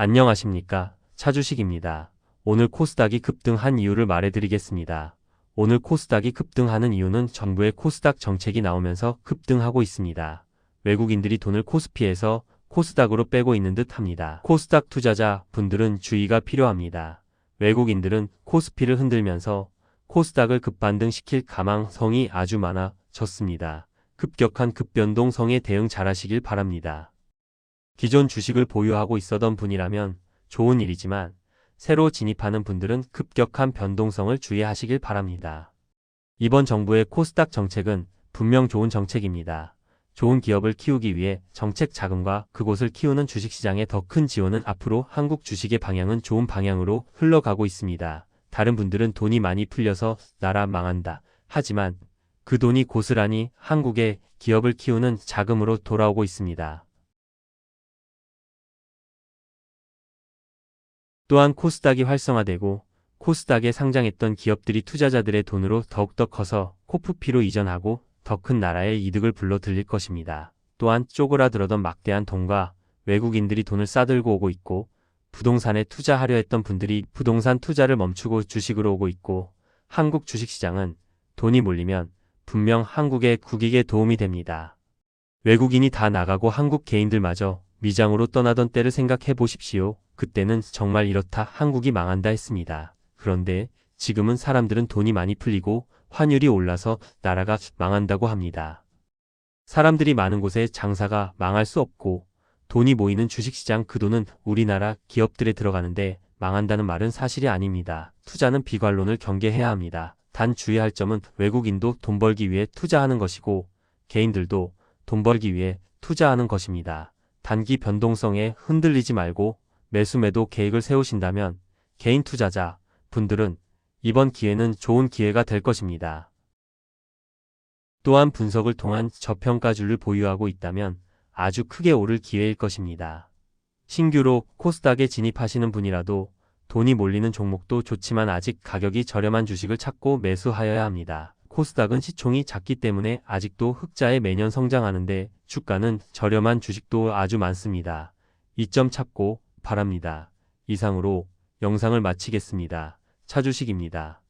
안녕하십니까. 차주식입니다. 오늘 코스닥이 급등한 이유를 말해드리겠습니다. 오늘 코스닥이 급등하는 이유는 정부의 코스닥 정책이 나오면서 급등하고 있습니다. 외국인들이 돈을 코스피에서 코스닥으로 빼고 있는 듯 합니다. 코스닥 투자자 분들은 주의가 필요합니다. 외국인들은 코스피를 흔들면서 코스닥을 급반등시킬 가망성이 아주 많아졌습니다. 급격한 급변동성에 대응 잘하시길 바랍니다. 기존 주식을 보유하고 있었던 분이라면 좋은 일이지만 새로 진입하는 분들은 급격한 변동성을 주의하시길 바랍니다. 이번 정부의 코스닥 정책은 분명 좋은 정책입니다. 좋은 기업을 키우기 위해 정책 자금과 그곳을 키우는 주식시장의 더큰 지원은 앞으로 한국 주식의 방향은 좋은 방향으로 흘러가고 있습니다. 다른 분들은 돈이 많이 풀려서 나라 망한다. 하지만 그 돈이 고스란히 한국의 기업을 키우는 자금으로 돌아오고 있습니다. 또한 코스닥이 활성화되고 코스닥에 상장했던 기업들이 투자자들의 돈으로 더욱더 커서 코프피로 이전하고 더 큰 나라의 이득을 불러 들일 것입니다. 또한 쪼그라들어던 막대한 돈과 외국인들이 돈을 싸들고 오고 있고 부동산에 투자하려 했던 분들이 부동산 투자를 멈추고 주식으로 오고 있고 한국 주식시장은 돈이 몰리면 분명 한국의 국익에 도움이 됩니다. 외국인이 다 나가고 한국 개인들마저 미장으로 떠나던 때를 생각해 보십시오. 그때는 정말 이렇다 한국이 망한다 했습니다. 그런데 지금은 사람들은 돈이 많이 풀리고 환율이 올라서 나라가 망한다고 합니다. 사람들이 많은 곳에 장사가 망할 수 없고 돈이 모이는 주식시장 그 돈은 우리나라 기업들에 들어가는데 망한다는 말은 사실이 아닙니다. 투자는 비관론을 경계해야 합니다. 단 주의할 점은 외국인도 돈 벌기 위해 투자하는 것이고 개인들도 돈 벌기 위해 투자하는 것입니다. 단기 변동성에 흔들리지 말고 매수 매도 계획을 세우신다면 개인 투자자 분들은 이번 기회는 좋은 기회가 될 것입니다. 또한 분석을 통한 저평가주를 보유하고 있다면 아주 크게 오를 기회일 것입니다. 신규로 코스닥에 진입하시는 분이라도 돈이 몰리는 종목도 좋지만 아직 가격이 저렴한 주식을 찾고 매수하여야 합니다. 코스닥은 시총이 작기 때문에 아직도 흑자에 매년 성장하는데 주가는 저렴한 주식도 아주 많습니다. 이점 찾고 바랍니다. 이상으로 영상을 마치겠습니다. 차주식입니다.